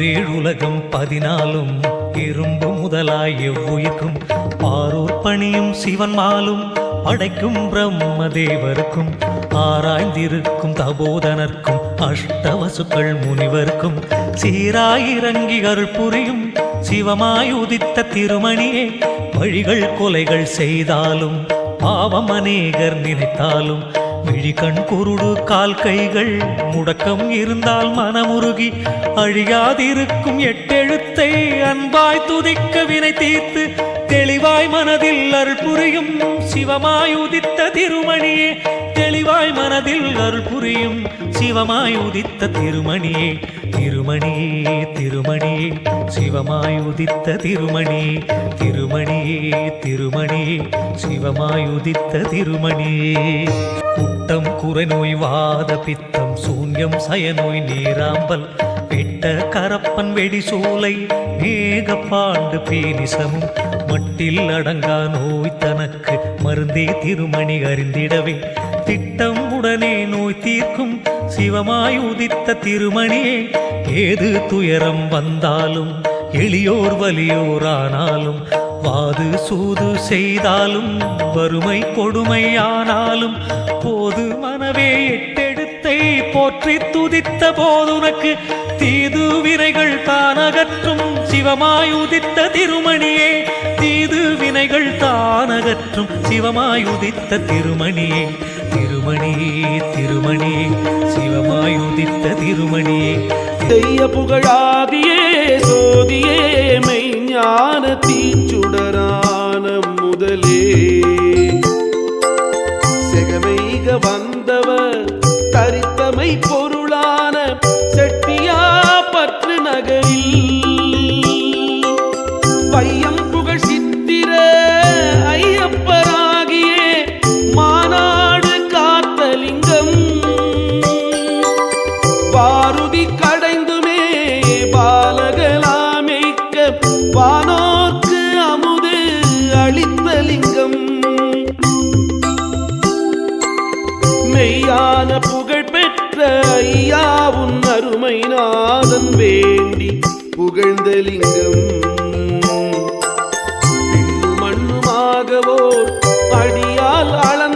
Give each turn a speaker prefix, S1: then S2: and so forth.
S1: ஈரேழுலகம் பதினாலும் இரும்பு முதலாய் எவ்வுயிர்க்கும் பாரூர் பணியும் சிவன் மாலும் படைக்கும் பிரம்ம தேவருக்கும் ஆராய்ந்திருக்கும் தபோதனர்க்கும் அஷ்டவசுக்கள் முனிவர்க்கும் சீராயிறங்கி அருள் புரியும் சிவமாய் உதித்த திருமணியே வழிகள் கொலைகள் செய்தாலும் பாவம் அநேகர் நினைத்தாலும் விழிகண் குருடு கால் கைகள் முடக்கம் இருந்தால் மனமுருகி அழியாதிருக்கும் எட்டெழுத்தை அன்பாய் துதிக்க வினை தீர்த்து தெளிவாய் மனதில் அருள் புரியும் சிவமாய் உதித்த திருமணியே தெளிவாய் மனதில் அருள் புரியும் சிவமாய் உதித்த திருமணியே திருமணியே திருமணியே. சிவமாய் உதித்த திருமணியே திருமணியே திருமணியே. சிவமாய் உதித்த திருமணியே. குட்டம் குறைநோய் வாத பித்தம் சூன்யம் சயநோய் நீராம்பல் வெட்ட கரப்பன் வெடி மேக பாண்டு பீனிசமும் மட்டில் அடங்கா நோய் தனக்கு மருந்தே திருமணி அறிந்திடவே. திட்டம் உடனே நோய் தீர்க்கும். சிவமாய் உதித்த திருமணியே ஏது துயரம் வந்தாலும் எளியோர் வலியோரானாலும் வாது சூது செய்தாலும் வறுமை கொடுமையானாலும் போது மனவே எட்டெடுத்தை போற்றி துதித்த போதுனக்கு தீது வினைகள் தானகற்றும். சிவமாய் உதித்த திருமணியே தீது வினைகள் தானகற்றும். சிவமாய் உதித்த திருமணியே திருமணியே திருமணியே சிவமாயுதித்த திருமணியே
S2: செய்ய புகழாதியே சோதியே மெய்ஞான தீச்சுடரான முதலே. செகமைக வந்தவர் தரித்தமை பொருளான செட்டியா பற்று நகரில். பையம் துதி கடைந்துமே பாலகலாமேக்க வானோர்க்கு அமுது அளித்த லிங்கம். மெய்யான புகழ் பெற்ற ஐயாவும் அருமை நாதன் வேண்டி புகழ்ந்த லிங்கம். மண்ணுமாகவோர் அடியால் அள